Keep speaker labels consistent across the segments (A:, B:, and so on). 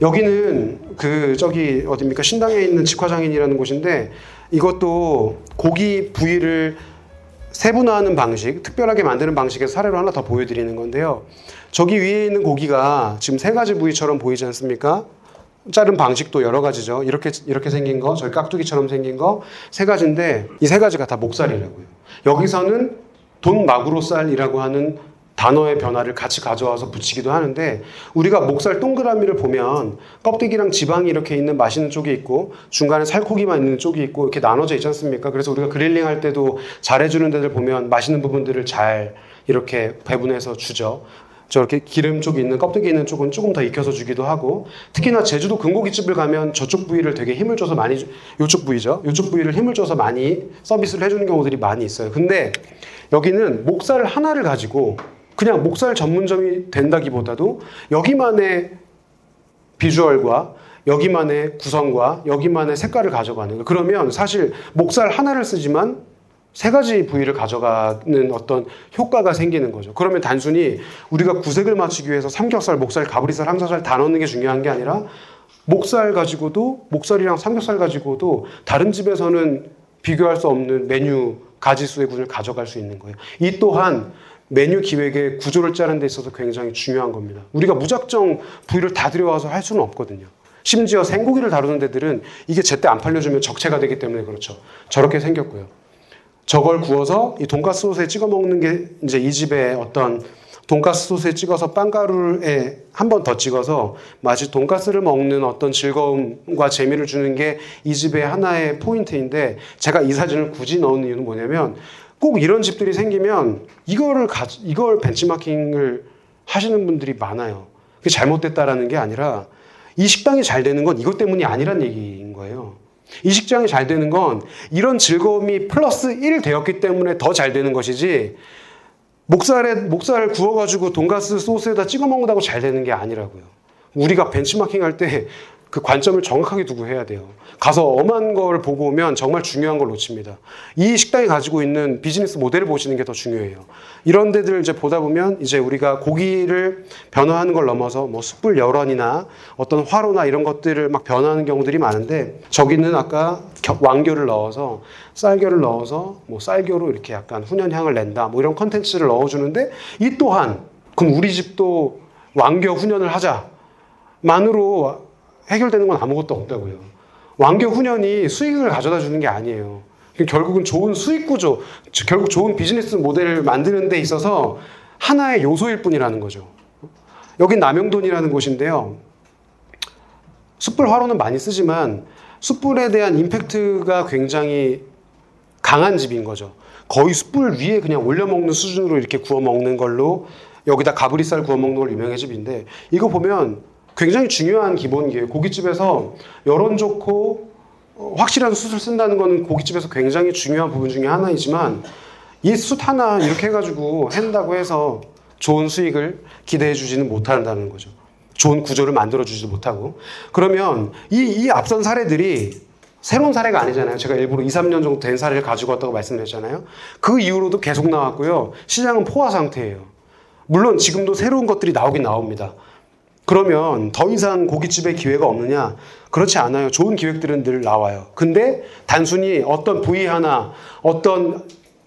A: 여기는 그 저기 어딥니까 신당에 있는 직화장인이라는 곳인데 이것도 고기 부위를 세분화하는 방식, 특별하게 만드는 방식에서 사례로 하나 더 보여드리는 건데요. 저기 위에 있는 고기가 지금 세 가지 부위처럼 보이지 않습니까? 자른 방식도 여러 가지죠. 이렇게 이렇게 생긴 거, 저희 깍두기처럼 생긴 거 세 가지인데 이 세 가지가 다 목살이라고요. 여기서는 돈 마구로살이라고 하는 단어의 변화를 같이 가져와서 붙이기도 하는데 우리가 목살 동그라미를 보면 껍데기랑 지방이 이렇게 있는 맛있는 쪽이 있고 중간에 살코기만 있는 쪽이 있고 이렇게 나눠져 있지 않습니까? 그래서 우리가 그릴링 할 때도 잘해주는 데들 보면 맛있는 부분들을 잘 이렇게 배분해서 주죠. 저렇게 기름 쪽이 있는 껍데기 있는 쪽은 조금 더 익혀서 주기도 하고 특히나 제주도 금고기집을 가면 저쪽 부위를 되게 힘을 줘서 많이 주- 요쪽 부위죠. 요쪽 부위를 힘을 줘서 많이 서비스를 해주는 경우들이 많이 있어요. 근데 여기는 목살 하나를 가지고 그냥 목살 전문점이 된다기보다도 여기만의 비주얼과 여기만의 구성과 여기만의 색깔을 가져가는 거예요. 그러면 사실 목살 하나를 쓰지만 세 가지 부위를 가져가는 어떤 효과가 생기는 거죠. 그러면 단순히 우리가 구색을 맞추기 위해서 삼겹살, 목살, 가브리살, 항사살 다 넣는 게 중요한 게 아니라 목살 가지고도 목살이랑 삼겹살 가지고도 다른 집에서는 비교할 수 없는 메뉴 가지수의 군을 가져갈 수 있는 거예요. 이 또한 메뉴 기획의 구조를 짜는 데 있어서 굉장히 중요한 겁니다. 우리가 무작정 부위를 다 들여와서 할 수는 없거든요. 심지어 생고기를 다루는 데들은 이게 제때 안 팔려주면 적체가 되기 때문에 그렇죠. 저렇게 생겼고요. 저걸 구워서 이 돈가스 소스에 찍어 먹는 게 이제 이 집의 어떤 돈가스 소스에 찍어서 빵가루에 한 번 더 찍어서 마치 돈가스를 먹는 어떤 즐거움과 재미를 주는 게 이 집의 하나의 포인트인데 제가 이 사진을 굳이 넣은 이유는 뭐냐면 꼭 이런 집들이 생기면 이거를 가, 이걸 벤치마킹을 하시는 분들이 많아요. 그게 잘못됐다라는 게 아니라 이 식당이 잘 되는 건 이것 때문이 아니란 얘기인 거예요. 이 식당이 잘 되는 건 이런 즐거움이 플러스 1 되었기 때문에 더 잘 되는 것이지 목살에 목살을 구워가지고 돈가스 소스에다 찍어 먹는다고 잘 되는 게 아니라고요. 우리가 벤치마킹 할 때 그 관점을 정확하게 두고 해야 돼요. 가서 엄한 걸 보고 오면 정말 중요한 걸 놓칩니다. 이 식당이 가지고 있는 비즈니스 모델을 보시는 게 더 중요해요. 이런 데들 이제 보다 보면 이제 우리가 고기를 변화하는 걸 넘어서 뭐 숯불 열원이나 어떤 화로나 이런 것들을 막 변화하는 경우들이 많은데 저기는 아까 겨- 왕교를 넣어서 쌀겨를 넣어서 뭐 쌀겨로 이렇게 약간 훈연 향을 낸다 뭐 이런 컨텐츠를 넣어주는데 이 또한 그럼 우리 집도 왕교 훈연을 하자 만으로 해결되는 건 아무것도 없다고요. 왕교 훈연이 수익을 가져다 주는 게 아니에요. 결국은 좋은 수익 구조, 즉, 결국 좋은 비즈니스 모델을 만드는 데 있어서 하나의 요소일 뿐이라는 거죠. 여긴 남영돈이라는 곳인데요. 숯불 화로는 많이 쓰지만 숯불에 대한 임팩트가 굉장히 강한 집인 거죠. 거의 숯불 위에 그냥 올려 먹는 수준으로 이렇게 구워 먹는 걸로 여기다 가브리살 구워 먹는 걸 유명한 집인데 이거 보면 굉장히 중요한 기본기예요. 고깃집에서 여론 좋고 어, 확실한 숯을 쓴다는 거는 고깃집에서 굉장히 중요한 부분 중에 하나이지만 이 숯 하나 이렇게 해가지고 한다고 해서 좋은 수익을 기대해 주지는 못한다는 거죠. 좋은 구조를 만들어 주지도 못하고 그러면 이, 이 앞선 사례들이 새로운 사례가 아니잖아요. 제가 일부러 2, 3년 정도 된 사례를 가지고 왔다고 말씀드렸잖아요. 그 이후로도 계속 나왔고요. 시장은 포화 상태예요. 물론 지금도 새로운 것들이 나오긴 나옵니다. 그러면 더 이상 고깃집의 기회가 없느냐? 그렇지 않아요. 좋은 기획들은 늘 나와요. 근데 단순히 어떤 부위 하나, 어떤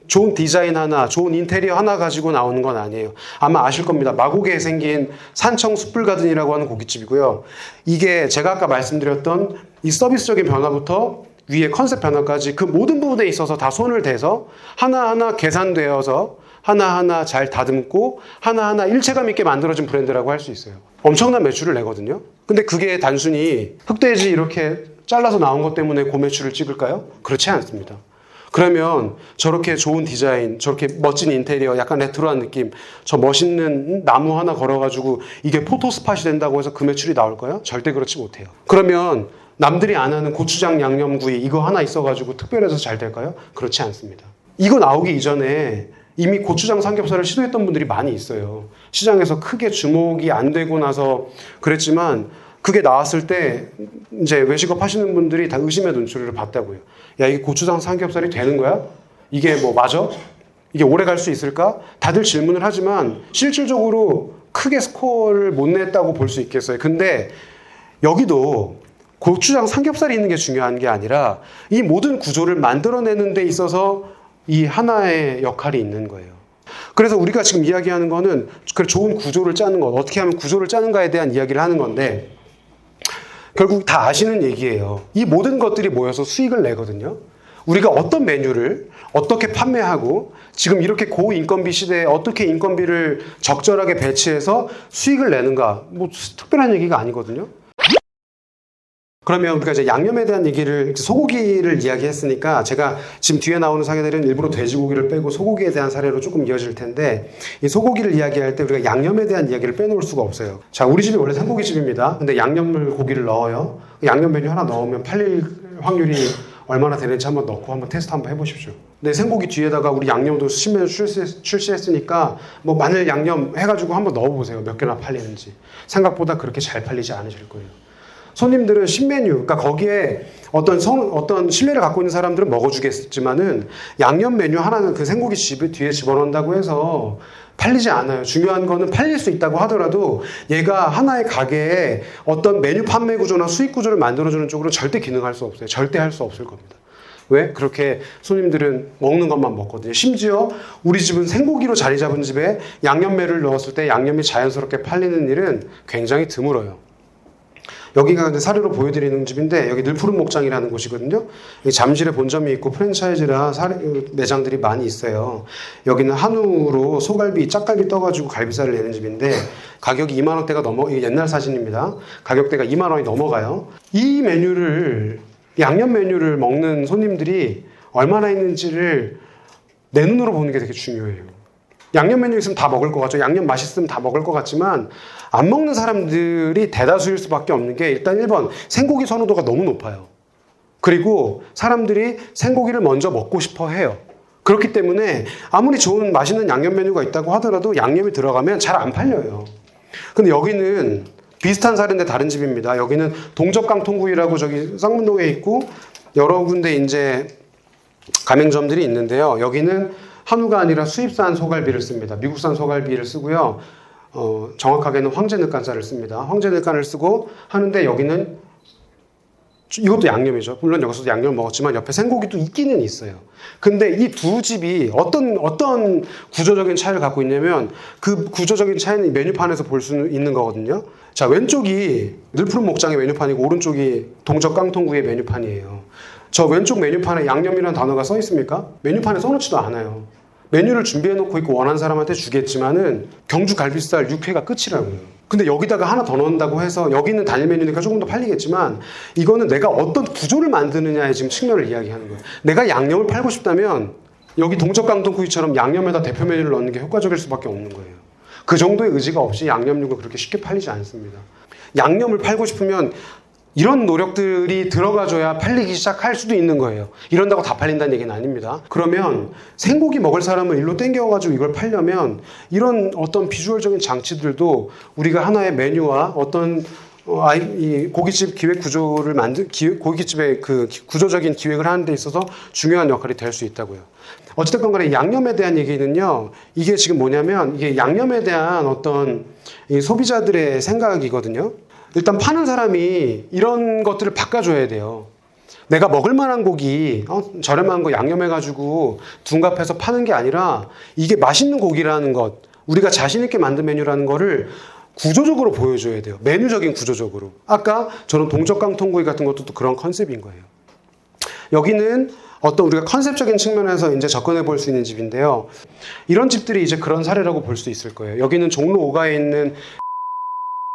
A: 좋은 디자인 하나, 좋은 인테리어 하나 가지고 나오는 건 아니에요. 아마 아실 겁니다. 마곡에 생긴 산청 숯불 가든이라고 하는 고깃집이고요. 이게 제가 아까 말씀드렸던 이 서비스적인 변화부터 위에 컨셉 변화까지 그 모든 부분에 있어서 다 손을 대서 하나하나 계산되어서 하나하나 잘 다듬고 하나하나 일체감 있게 만들어진 브랜드라고 할 수 있어요. 엄청난 매출을 내거든요. 근데 그게 단순히 흑돼지 이렇게 잘라서 나온 것 때문에 고매출을 찍을까요? 그렇지 않습니다. 그러면 저렇게 좋은 디자인, 저렇게 멋진 인테리어, 약간 레트로한 느낌, 저 멋있는 나무 하나 걸어가지고 이게 포토스팟이 된다고 해서 그 매출이 나올까요? 절대 그렇지 못해요. 그러면 남들이 안 하는 고추장 양념구이 이거 하나 있어가지고 특별해서 잘 될까요? 그렇지 않습니다. 이거 나오기 이전에 이미 고추장 삼겹살을 시도했던 분들이 많이 있어요. 시장에서 크게 주목이 안 되고 나서 그랬지만 그게 나왔을 때 이제 외식업 하시는 분들이 다 의심의 눈초리를 봤다고요. 야, 이게 고추장 삼겹살이 되는 거야? 이게 뭐 맞아? 이게 오래 갈 수 있을까? 다들 질문을 하지만 실질적으로 크게 스코어를 못 냈다고 볼 수 있겠어요. 근데 여기도 고추장 삼겹살이 있는 게 중요한 게 아니라 이 모든 구조를 만들어내는 데 있어서 이 하나의 역할이 있는 거예요. 그래서 우리가 지금 이야기하는 거는 그 좋은 구조를 짜는 것, 어떻게 하면 구조를 짜는가에 대한 이야기를 하는 건데 결국 다 아시는 얘기예요. 이 모든 것들이 모여서 수익을 내거든요. 우리가 어떤 메뉴를 어떻게 판매하고 지금 이렇게 고인건비 시대에 어떻게 인건비를 적절하게 배치해서 수익을 내는가 뭐 특별한 얘기가 아니거든요. 그러면 우리가 이제 양념에 대한 얘기를 소고기를 이야기했으니까 제가 지금 뒤에 나오는 사례들은 일부러 돼지고기를 빼고 소고기에 대한 사례로 조금 이어질 텐데 이 소고기를 이야기할 때 우리가 양념에 대한 이야기를 빼놓을 수가 없어요. 자, 우리 집이 원래 생고기 집입니다. 근데 양념을 고기를 넣어요. 양념 메뉴 하나 넣으면 팔릴 확률이 얼마나 되는지 한번 넣고 한번 테스트 한번 해보십시오. 네, 생고기 뒤에다가 우리 양념도 신메뉴 출시, 출시했 으니까 뭐 마늘 양념 해가지고 한번 넣어보세요. 몇 개나 팔리는지. 생각보다 그렇게 잘 팔리지 않으실 거예요. 손님들은 신메뉴, 그러니까 거기에 어떤 성, 어떤 신뢰를 갖고 있는 사람들은 먹어주겠지만은 양념 메뉴 하나는 그 생고기 집에 뒤에 집어넣는다고 해서 팔리지 않아요. 중요한 거는 팔릴 수 있다고 하더라도 얘가 하나의 가게에 어떤 메뉴 판매 구조나 수익 구조를 만들어주는 쪽으로 절대 기능할 수 없어요. 절대 할 수 없을 겁니다. 왜? 그렇게 손님들은 먹는 것만 먹거든요. 심지어 우리 집은 생고기로 자리 잡은 집에 양념매를 넣었을 때 양념이 자연스럽게 팔리는 일은 굉장히 드물어요. 여기가 이제 사례로 보여드리는 집인데 여기 늘푸른 목장이라는 곳이거든요. 잠실에 본점이 있고 프랜차이즈라 사례, 매장들이 많이 있어요. 여기는 한우로 소갈비, 짝갈비 떠가지고 갈비살을 내는 집인데 가격이 2만 원대가 넘어 옛날 사진입니다. 가격대가 2만 원이 넘어가요. 이 메뉴를 양념 메뉴를 먹는 손님들이 얼마나 있는지를 내 눈으로 보는 게 되게 중요해요. 양념 메뉴 있으면 다 먹을 것 같죠. 양념 맛있으면 다 먹을 것 같지만 안 먹는 사람들이 대다수일 수밖에 없는 게 일단 1번 생고기 선호도가 너무 높아요. 그리고 사람들이 생고기를 먼저 먹고 싶어 해요. 그렇기 때문에 아무리 좋은 맛있는 양념 메뉴가 있다고 하더라도 양념이 들어가면 잘 안 팔려요. 근데 여기는 비슷한 사례인데 다른 집입니다. 여기는 동적강통구이라고 저기 쌍문동에 있고 여러 군데 이제 가맹점들이 있는데요. 여기는 한우가 아니라 수입산 소갈비를 씁니다. 미국산 소갈비를 쓰고요. 어, 정확하게는 황제늑간살을 씁니다. 황제늑간을 쓰고 하는데 여기는 이것도 양념이죠. 물론 여기서도 양념을 먹었지만 옆에 생고기도 있기는 있어요. 근데 이 두 집이 어떤 어떤 구조적인 차이를 갖고 있냐면 그 구조적인 차이는 메뉴판에서 볼 수 있는 거거든요. 자 왼쪽이 늘푸른 목장의 메뉴판이고 오른쪽이 동적 깡통구의 메뉴판이에요. 저 왼쪽 메뉴판에 양념이라는 단어가 써 있습니까? 메뉴판에 써놓지도 않아요. 메뉴를 준비해 놓고 있고 원하는 사람한테 주겠지만은 경주 갈비살 육회가 끝이라고요. 근데 여기다가 하나 더 넣는다고 해서 여기는 단일 메뉴니까 조금 더 팔리겠지만 이거는 내가 어떤 구조를 만드느냐의 지금 측면을 이야기하는 거예요. 내가 양념을 팔고 싶다면 여기 동적강동구이처럼 양념에다 대표 메뉴를 넣는 게 효과적일 수밖에 없는 거예요. 그 정도의 의지가 없이 양념육은 그렇게 쉽게 팔리지 않습니다. 양념을 팔고 싶으면 이런 노력들이 들어가줘야 팔리기 시작할 수도 있는 거예요. 이런다고 다 팔린다는 얘기는 아닙니다. 그러면 생고기 먹을 사람을 일로 땡겨가지고 이걸 팔려면 이런 어떤 비주얼적인 장치들도 우리가 하나의 메뉴와 어떤 어, 아이, 이 고깃집 기획 구조를 만들, 기획, 고깃집의 그 기- 구조적인 기획을 하는 데 있어서 중요한 역할이 될 수 있다고요. 어쨌든 간에 양념에 대한 얘기는요, 이게 지금 뭐냐면, 이게 양념에 대한 어떤 이 소비자들의 생각이거든요. 일단 파는 사람이 이런 것들을 바꿔줘야 돼요. 내가 먹을 만한 고기, 어, 저렴한 거 양념해가지고 둔갑해서 파는 게 아니라 이게 맛있는 고기라는 것, 우리가 자신있게 만든 메뉴라는 거를 구조적으로 보여줘야 돼요. 메뉴적인 구조적으로. 아까 저는 동적강통구이 같은 것도 또 그런 컨셉인 거예요. 여기는 어떤 우리가 컨셉적인 측면에서 이제 접근해 볼 수 있는 집인데요. 이런 집들이 이제 그런 사례라고 볼 수 있을 거예요. 여기는 종로 5가에 있는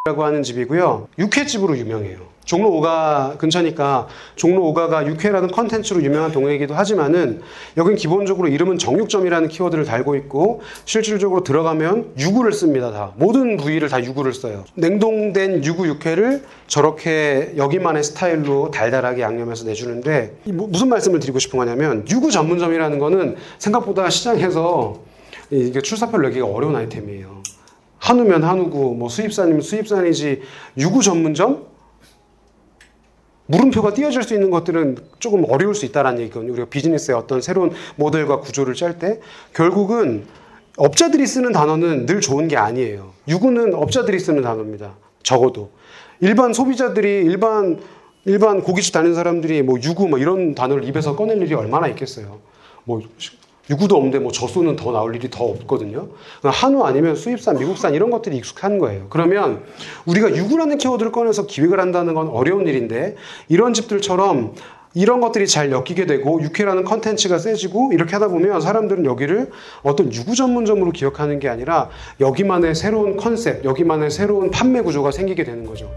A: 라고 하는 집이고요. 육회집으로 유명해요. 종로 5가 근처니까 종로 5가가 육회라는 컨텐츠로 유명한 동네이기도 하지만은 여긴 기본적으로 이름은 정육점이라는 키워드를 달고 있고 실질적으로 들어가면 유구를 씁니다. 다 모든 부위를 다 유구를 써요. 냉동된 유구 육회를 저렇게 여기만의 스타일로 달달하게 양념해서 내주는데 이 뭐- 무슨 말씀을 드리고 싶은 거냐면 유구 전문점이라는 거는 생각보다 시장에서 이게 출사표를 내기가 어려운 아이템이에요. 한우면 한우고 뭐 수입산이면 수입산이지 유구 전문점 물음표가 띄어질 수 있는 것들은 조금 어려울 수 있다라는 얘기거든요. 우리가 비즈니스의 어떤 새로운 모델과 구조를 짤 때 결국은 업자들이 쓰는 단어는 늘 좋은 게 아니에요. 유구는 업자들이 쓰는 단어입니다. 적어도 일반 소비자들이 일반 일반 고깃집 다니는 사람들이 뭐 유구 뭐 이런 단어를 입에서 꺼낼 일이 얼마나 있겠어요. 뭐 유구도 없는데 뭐 젖소는 더 나올 일이 더 없거든요. 한우 아니면 수입산, 미국산 이런 것들이 익숙한 거예요. 그러면 우리가 유구라는 키워드를 꺼내서 기획을 한다는 건 어려운 일인데 이런 집들처럼 이런 것들이 잘 엮이게 되고 육회라는 컨텐츠가 세지고 이렇게 하다 보면 사람들은 여기를 어떤 유구 전문점으로 기억하는 게 아니라 여기만의 새로운 컨셉, 여기만의 새로운 판매 구조가 생기게 되는 거죠.